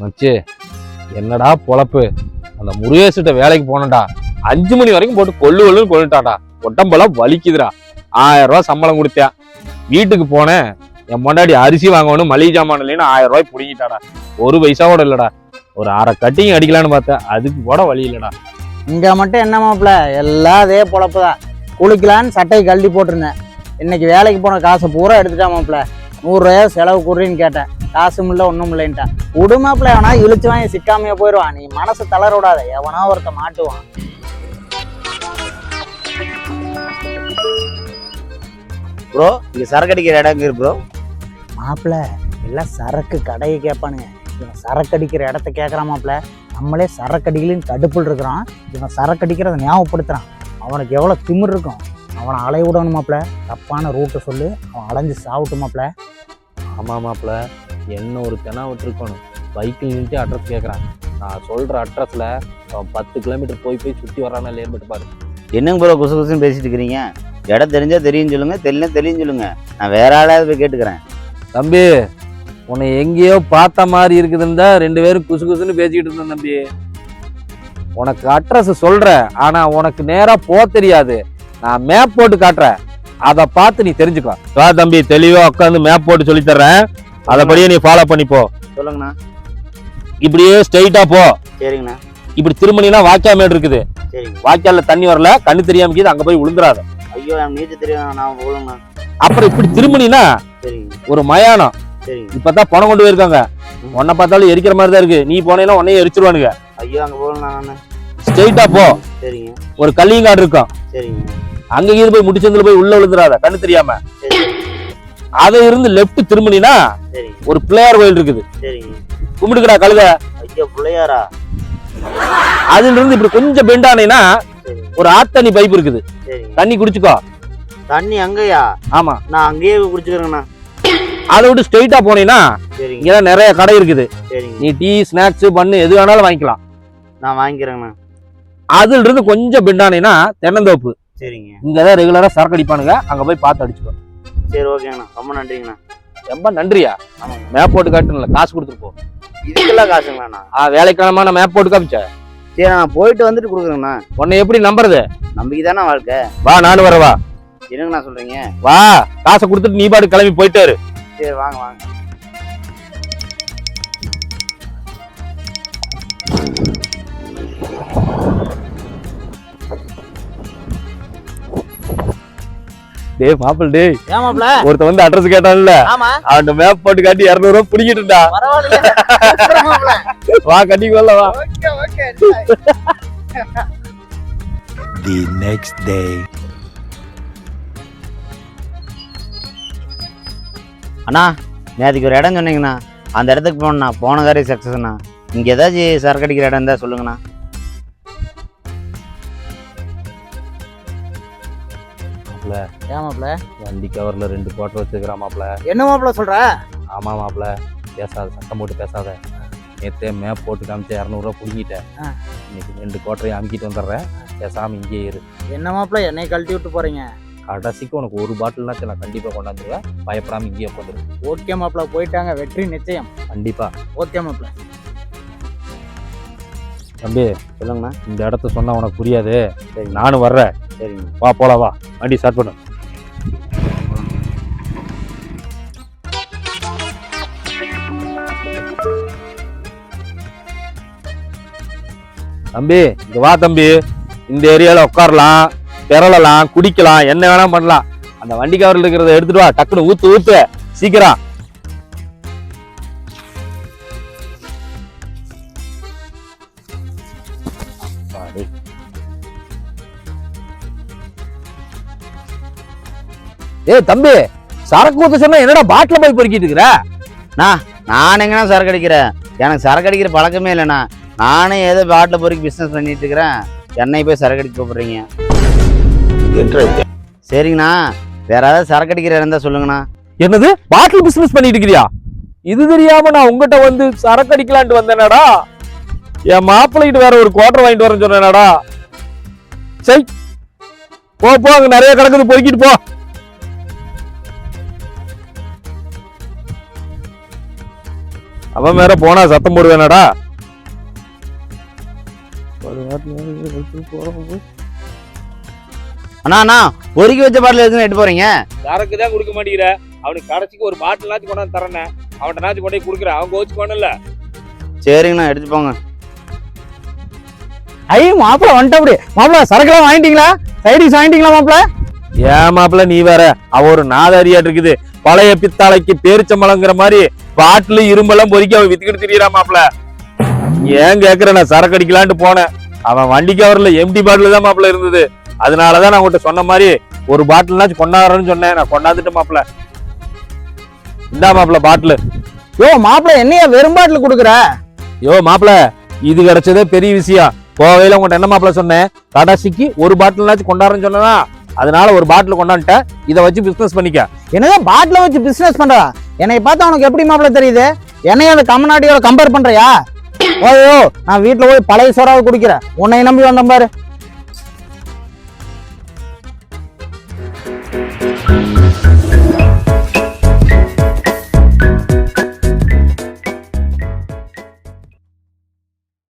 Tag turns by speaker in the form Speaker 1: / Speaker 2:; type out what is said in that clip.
Speaker 1: மச்சு என்னடா பொழப்பு? அந்த முருகேசிட்ட வேலைக்கு போனடா அஞ்சு மணி வரைக்கும் போட்டு கொள்ளு கொள்ளுன்னு கொண்டுட்டாடா உடம்பெல்லாம் வலிக்குதுடா. ஆயிரம் ரூபாய் சம்பளம் கொடுத்தேன். வீட்டுக்கு போனேன். என் முன்னாடி அரிசி வாங்கணும் மளிகை ஜாமான் இல்லைன்னு ஆயிரம் ரூபாய் பிடிங்கிட்டாடா. ஒரு பைசா கூட இல்லடா. ஒரு அரை கட்டிங் அடிக்கலான்னு பார்த்தேன். அதுக்கு கூட வழி இல்லடா.
Speaker 2: இங்க மட்டும் என்ன மாப்பிள எல்லாம் அதே பொழப்பு தான் குளிக்கலான்னு சட்டையை கழட்டி போட்டிருந்தேன். இன்னைக்கு வேலைக்கு போன காசை பூரா எடுத்துட்டா மாப்பிள நூறுரூவா செலவு குடுறீன்னு கேட்டேன். காசும் இல்லை ஒன்றும் இல்லைன்ட்டான். விடு மாப்பிள எவனா இழுச்சு வாங்கி சிக்காமையே போயிடுவான் நீ மனசு தளர விடாத எவனா ஒருத்த மாட்டுவான்.
Speaker 3: ப்ரோ இங்க சரக்கு அடிக்கிற இடம் எங்க இருக்கு ப்ரோ
Speaker 2: மாப்பிள எல்லாம் சரக்கு கடையை கேட்பானுங்க இவன் சரக்கு அடிக்கிற இடத்த கேட்குறான் மாப்பிள நம்மளே சரக்கு அடிக்கலின்னு கடுப்புல இருக்கிறான். இவன் சரக்கு அடிக்கிறத ஞாபகப்படுத்துறான். அவனுக்கு எவ்வளோ திமிர் இருக்கும். அவனை அலைய விடணும் மாப்பிள தப்பான ரூட்டை சொல்லு. அவன் அலைஞ்சு சாவட்டும் மாப்பிள
Speaker 1: ஆமா மாப்பிள என்ன ஒரு தெனா விட்டுருக்கணும்? பைக்கில் நின்று அட்ரஸ் கேட்குறான் நான் சொல்ற அட்ரஸ்ல அவன் பத்து கிலோமீட்டர் போய் போய் சுற்றி வரானா இல்லையான்னு பாரு.
Speaker 3: என்னங்க ப்ரோ குசு குசுன்னு பேசிட்டு இருக்கிறீங்க? இடம் தெரிஞ்சா தெரியும் சொல்லுங்க தெரியல தெரியும் சொல்லுங்க. நான் வேற ஆளாவது போய் கேட்டுக்கிறேன்.
Speaker 1: தம்பி உன்னை எங்கேயோ பார்த்த மாதிரி இருக்குதுன்னு தான் ரெண்டு பேரும் குசு குசுன்னு பேசிக்கிட்டு இருந்தோம் தம்பி. உனக்கு அட்ரஸ் சொல்றேன் ஆனா உனக்கு நேரா போக தெரியாது. நான் மேப் போட்டு காட்டுறேன். அதை பார்த்து நீ தெரிஞ்சுக்கோ. வா தம்பி தெளிவா உட்காந்து மேப் போட்டு சொல்லி தர்றேன் அதைப்படியே நீ ஃபாலோ பண்ணிப்போ
Speaker 3: சொல்லுங்கண்ணா.
Speaker 1: இப்படியே ஸ்ட்ரைட்டா போ.
Speaker 3: சரிங்கண்ணா.
Speaker 1: இப்படி திருமணினா வாய்க்காமேடு இருக்குது.
Speaker 3: சரிங்க.
Speaker 1: வாய்க்கால்ல தண்ணி வரல கண்ணு தெரியாம இருக்குது அங்க போய் விழுந்துறாத
Speaker 3: ஐயோ நீச்சல் தெரியும் நான் போகலங்கண்ணா
Speaker 1: அப்புறம் இப்படி
Speaker 3: சரிங்க.
Speaker 1: ஒரு மயானம். இப்பதான் பணம் கொண்டு போயிருக்காங்க. உன்னை பார்த்தாலும் எரிக்கிற மாதிரி தான் இருக்கு. நீ போனேன்னா உன்னையும் எரிச்சிருவானுங்க.
Speaker 3: ஐயோ அங்க போகலண்ணா நான்.
Speaker 1: ஸ்ட்ரெயிட்டா போ.
Speaker 3: சரிங்க.
Speaker 1: ஒரு கல்லிங்காடு இருக்கும்.
Speaker 3: சரிங்க.
Speaker 1: அங்க இருந்து போய் முடிச்சதுல போய் உள்ள விழுந்துறாத கண்ணு தெரியாம. அதை இருந்து லெஃப்ட் திரும்பினா ஒரு பிள்ளையார் கோயில் இருக்குது. கும்பிடுக்கடா கழுத.
Speaker 3: பிள்ளையாரா?
Speaker 1: அதுல இருந்து இப்படி கொஞ்சம் பெண்ட் ஆனீங்கன்னா ஒரு ஆத்தண்ணி பைப் இருக்குது. தண்ணி குடிச்சுக்கோ.
Speaker 3: தண்ணி அங்கயா?
Speaker 1: ஆமா.
Speaker 3: நான் அங்கேயே குடிச்சுக்கிறேங்கண்ணா.
Speaker 1: அதை விட்டு ஸ்ட்ரெயிட்டா போனீங்கன்னா இங்கதான் நிறைய கடை இருக்குது. நீ டீ ஸ்நாக்ஸ் பண்ணு எது வேணாலும் வாங்கிக்கலாம்.
Speaker 3: நான் வாங்கிக்கிறேங்கண்ணா.
Speaker 1: அதுல இருந்து கொஞ்சம் பெண்ட் ஆனீங்கன்னா தென்னந்தோப்பு.
Speaker 3: சரிங்க.
Speaker 1: இங்கதான் ரெகுலரா சரக்கு அடிப்பானுங்க. அங்க போய் பார்த்து அடிச்சுக்கோ.
Speaker 3: சரி ஓகேங்கண்ணா ரொம்ப நன்றிங்கண்ணா.
Speaker 1: ரொம்ப நன்றியா?
Speaker 3: ஆமாங்க
Speaker 1: மேப் போட்டு காட்டுல காசு கொடுத்துட்டு போ.
Speaker 3: இதுக்கெல்லாம் காசுங்களாண்ணா.
Speaker 1: ஆ வேலைக்கிழமை நான் மேப் போட்டு காமிச்ச?
Speaker 3: சரி நான் போயிட்டு வந்துட்டு கொடுக்குறேங்கண்ணா.
Speaker 1: உன்னை எப்படி நம்புறது?
Speaker 3: நம்பிக்கை தானே வாழ்க்கை.
Speaker 1: வா நானும் வரவா
Speaker 3: என்னங்கண்ணா சொல்றீங்க?
Speaker 1: வா காசை கொடுத்துட்டு நீ பாட்டு கிளம்பி போயிட்டாரு
Speaker 3: சரி வாங்க வாங்க.
Speaker 1: டேய் மாப்பிள் டேய்.
Speaker 2: ஏன் மாப்பிள
Speaker 1: ஒருத்த வந்து அட்ரஸ் கேட்டான்ல.
Speaker 2: ஆமா.
Speaker 1: அவன் மேப் போட்டு காட்டி இருநூறு ரூபா பிடிக்கிட்டு இருந்தா. வா கட்டிக்கோல வா.
Speaker 2: Okay okay
Speaker 4: the next day.
Speaker 3: அண்ணா நேற்றுக்கு ஒரு இடம் சொன்னீங்கண்ணா. அந்த இடத்துக்கு போகணுண்ணா போன காரியம் சக்ஸஸ்ண்ணா இங்கே ஏதாச்சும் சரக்கு அடிக்கிற இடம் இருந்தால் சொல்லுங்கண்ணா.
Speaker 2: ஏன் மாப்பிள
Speaker 1: வண்டி கவர்ல ரெண்டு கோட்டை வச்சுக்கிறான் மாப்பிள
Speaker 2: என்ன மாப்பிள சொல்ற?
Speaker 1: ஆமா மாப்பிள பேசாத சத்தம் போட்டு பேசாத. நேத்தே மேப் போட்டு காமிச்சு இரநூறுவா பிடிங்கிட்டேன். இன்னைக்கு ரெண்டு கோட்டரையும் அமுக்கிட்டு வந்துடுறேன். பேசாம இங்கேயே இரு.
Speaker 2: என்ன மாப்பிள என்னை கழட்டி விட்டு போறீங்க?
Speaker 1: கடைசிக்கு உனக்கு ஒரு பாட்டில்னாச்சும் நான் கண்டிப்பா கொண்டாந்துருவேன் பயப்படாம இங்கேயே உட்காந்துரு.
Speaker 2: ஓகே மாப்பிள போயிட்டாங்க. வெற்றி நிச்சயம்.
Speaker 1: கண்டிப்பா.
Speaker 2: ஓகே மாப்பிள
Speaker 1: தம்பி
Speaker 3: சொல்லுங்கண்ணா.
Speaker 1: இந்த இடத்த சொன்னா உனக்கு புரியாது.
Speaker 3: சரி
Speaker 1: நானும் வர்றேன்.
Speaker 3: சரிங்க.
Speaker 1: வா போலாம் வா. வண்டி ஸ்டார்ட் பண்ணு தம்பி இங்க வா தம்பி. இந்த ஏரியால உட்காரலாம் திரளலாம் குடிக்கலாம் என்ன வேணா பண்ணலாம். அந்த வண்டி கவரில் இருக்கிறத எடுத்துட்டு வா டக்குனு ஊத்து ஊத்து. சீக்கிரம். அப்பாடி. ஏய் தம்பி சரக்கு ஊத்த சொன்னா என்னடா பாட்டில போய் பொறுக்கிட்டு இருக்கிற?
Speaker 3: நான் எங்கண்ணா சரக்கு அடிக்கிறேன் எனக்கு சரக்கு அடிக்கிற பழக்கமே இல்லைண்ணா. நானே ஏதோ பாட்டில் பொறுக்கி பிஸ்னஸ் பண்ணிட்டு இருக்கிறேன். என்னை போய் சரக்கு அடிக்க கூப்பிடுறீங்க. சரிங்கண்ணா. வேற ஏதாவது சரக்கு அடிக்கிற இடம் இருந்தால் சொல்லுங்கண்ணா.
Speaker 1: என்னது? பாட்டில் பிசினஸ் பண்ணிட்டு இருக்கிறியா? இது தெரியாம நான் உங்ககிட்ட வந்து சரக்கு அடிக்கலான்ட்டு வந்தேனடா. என் மாப்பிள்ளைகிட்ட வேற ஒரு குவார்டர் வாங்கிட்டு வரேன்னு சொன்னேனடா. சரி போ போ அங்க நிறைய கிடக்குது பொறுக்கிட்டு போ. அவன் வேற போனா சத்தம் போடுவேனடா.
Speaker 3: அண்ணா அண்ணா பொறுக்கி வச்ச பாட்டில் எதுன்னு எட்டு போறீங்க?
Speaker 1: சரக்கு தான் கொடுக்க மாட்டேங்கிற. அவனுக்கு கடைசிக்கு ஒரு பாட்டிலாச்சும் கொண்டாந்து தரேன் அவன்கிட்ட நாச்சும் கொண்டு போய் கொடுக்குறேன். அவன் கோச்சுக்கோணும்ல
Speaker 3: சரிங்கண்ணா எடுத்து போங்க.
Speaker 2: ஐ மாப்பிள வந்துட்ட அப்படி. மாப்பிள சரக்குலாம் வாங்கிட்டீங்களா? சைடிஸ் வாங்கிட்டீங்களா மாப்பிள?
Speaker 1: ஏன் மாப்பிள்ள நீ வேற. அவ ஒரு நாதாரியாட்டு இருக்குது. பழைய பித்தாளைக்கு பேரிச்சம்பளங்கிற மாதிரி பாட்டில் இரும்பெல்லாம் பொறிக்க அவன் வித்துக்கிட்டு திரியறா மாப்பிள்ள. ஏன் கேக்குற நான் சரக்கு அடிக்கலான்ட்டு போனேன். அவன் வண்டி கவர்ல எம்டி பாட்டில் தான் மாப்பிள்ள இருந்தது. அதனாலதான் நான் உன்கிட்ட சொன்ன மாதிரி ஒரு பாட்டில்னாச்சும் கொண்டாடுறேன்னு சொன்னேன். நான் கொண்டாந்துட்டு மாப்பிள்ள. இந்தா மாப்பிள்ள பாட்டில்.
Speaker 2: யோ மாப்பிள என்னையா வெறும் பாட்டில் கொடுக்குற?
Speaker 1: யோ மாப்பிள்ள இது கிடைச்சதே பெரிய விஷயம். கோவையில உங்கள்கிட்ட என்ன மாப்பிள்ள சொன்னேன்? கடைசிக்கு ஒரு பாட்டில்னாச்சும் கொண்டாடுறேன்னு சொன்னதா அதனால ஒரு பாட்டில் கொண்டாந்துட்டேன். இதை வச்சு பிசினஸ் பண்ணிக்க.
Speaker 2: என்னதான் பாட்டில வச்சு பிசினஸ் பண்றா? என்னை பார்த்தா உனக்கு எப்படி மாப்பிள்ள தெரியுது? என்னைய அந்த கம்மநாட்டியோட கம்பேர் பண்றியா? ஓயோ நான் வீட்டுல போய் பழைய சோறாவது குடிக்கிறேன். உன்னை நம்பி வந்தேன் பாரு.